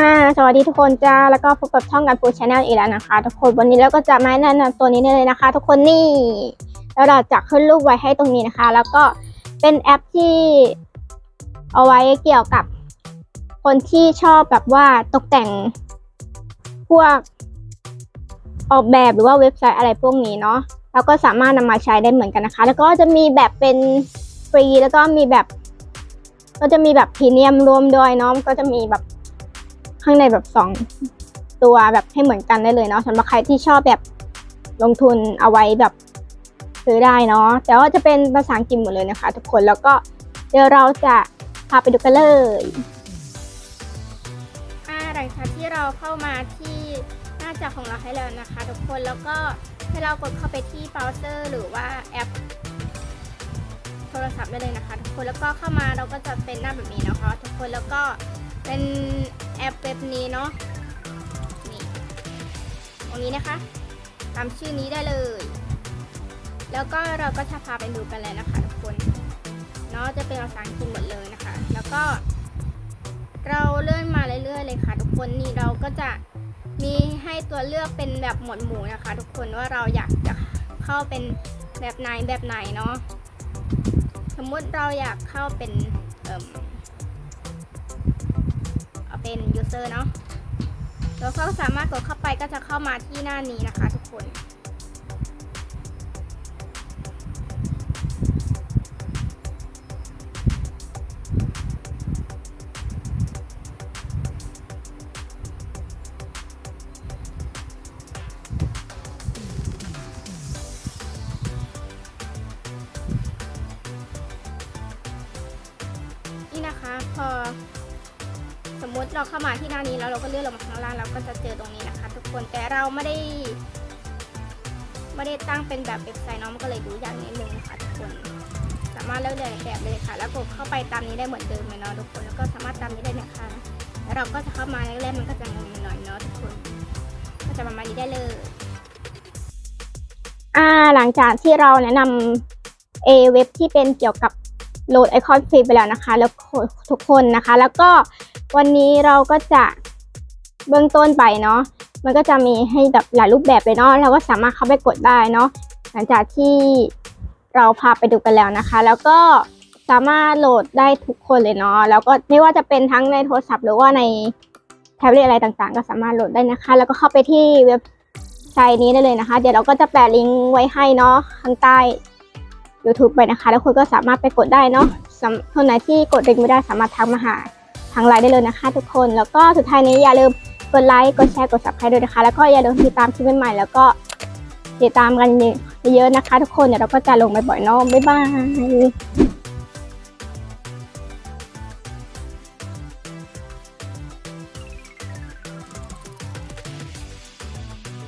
อ่าสวัสดีทุกคนจ้า แล้วก็พบกับช่องการปูชาแนลอีกแล้วนะคะ ทุกคนวันนี้เราก็จะมาแนะนำตัวนี้เลยนะคะ ทุกคนนี่แล้วเราจะขึ้นรูปไว้ให้ตรงนี้นะคะ แล้วก็เป็นแอปที่ เอาไว้เกี่ยวกับคนที่ชอบแบบว่าตกแต่งพวก ออกแบบหรือว่าเว็บไซต์อะไรพวกนี้เนาะเราก็สามารถนำมาใช้ได้เหมือนกันนะคะ แล้วก็จะมีแบบเป็นฟรีแล้วก็มีแบบ ก็จะมีแบบพรีเมียมรวมด้วยเนาะก็จะมีแบบ ข้างในแบบสองตัวแบบให้เหมือนกันได้เลยเนาะสำหรับใครที่ชอบแบบลงทุนเอาไว้แบบซื้อได้เนาะแต่ว่าจะเป็นภาษาอังกฤษหมดเลยนะคะ ทุกคนแล้วก็เดี๋ยวเราจะพาไปดูกันเลยอ่าหลังจากที่เราเข้ามาที่หน้าจอของเราให้แล้วนะคะ ทุกคนแล้วก็ให้เรากดเข้าไปที่เบราว์เซอร์หรือว่าแอปโทรศัพท์ได้เลยนะคะ ทุกคนแล้วก็เข้ามาเราก็จะเป็นหน้าแบบนี้นะคะ ทุกคนแล้วก็ เป็นแอปเว็บนี้เนาะนี่ตรงนี้นะคะตามชื่อนี้ได้เลย แล้วก็เราก็จะพาไปดูกันเลยนะคะทุกคนเนาะจะเป็นภาษาอังกฤษหมดเลยนะคะ แล้วก็เราเลื่อนมาเรื่อยๆเลยค่ะ ทุกคนนี่เราก็จะมีให้ตัวเลือกเป็นแบบหมวดหมู่นะคะ ทุกคนว่าเราอยากจะเข้าเป็นแบบไหนแบบไหนเนาะสมมุติเราอยากเข้าเป็นเอ่อ เป็น user เนาะเราก็สามารถกดเข้าไปก็จะเข้ามาที่หน้านี้นะคะทุกคนนี่นะคะพอ สมมติเราเข้ามาที่หน้านี้แล้วเราก็เลื่อนลงมาข้างล่างเราก็จะเจอตรงนี้นะคะ ทุกคนแต่เราไม่ได้ไม่ได้ตั้งเป็นแบบเว็บไซต์เนาะมันก็เลยดูยากนิดนึงนะคะทุกคน สามารถเลือกเลยแบบเลยค่ะ แล้วกดเข้าไปตามนี้ได้เหมือนเดิมเลยเนาะทุกคนแล้วก็สามารถตามนี้ได้นะคะแล้วเราก็จะเข้ามาแรกๆมันก็จะงงหน่อยเนาะทุกคน ก็จะประมาณนี้ได้เลยอ่าหลังจากที่เราแนะนำเอเว็บที่เป็นเกี่ยวกับ โหลดไอคอนฟรีไปแล้วนะคะ แล้วทุกคนนะคะ แล้วก็วันนี้เราก็จะเบื้องต้นไปเนาะมันก็จะมีให้แบบหลายรูปแบบเลยเนาะเราก็สามารถเข้าไปกดได้เนาะหลังจากที่เราพาไปดูกันแล้วนะคะ แล้วก็สามารถโหลดได้ทุกคนเลยเนาะแล้วก็ไม่ว่าจะเป็นทั้งในโทรศัพท์หรือว่าในแท็บเล็ตอะไรต่างๆ ก็สามารถโหลดได้นะคะ แล้วก็เข้าไปที่เว็บไซต์นี้ได้เลยนะคะ เดี๋ยวเราก็จะแปะลิงก์ไว้ให้เนาะข้างใต้ YouTube ไปนะคะ แล้วคุณก็สามารถไปกดได้เนาะคนไหนที่กดลิงก์ไม่ได้สามารถทักมาหาทางไลน์ได้เลยนะคะ ทุกคน แล้วก็สุดท้ายนี้อย่าลืมกดไลค์ กดแชร์ กด subscribe ด้วยนะคะ แล้วก็อย่าลืมติดตามคลิปใหม่ๆ แล้วก็ติดตามกันเยอะๆนะคะ ทุกคน เดี๋ยวเราก็จะลงบ่อยๆเนาะบ๊ายบาย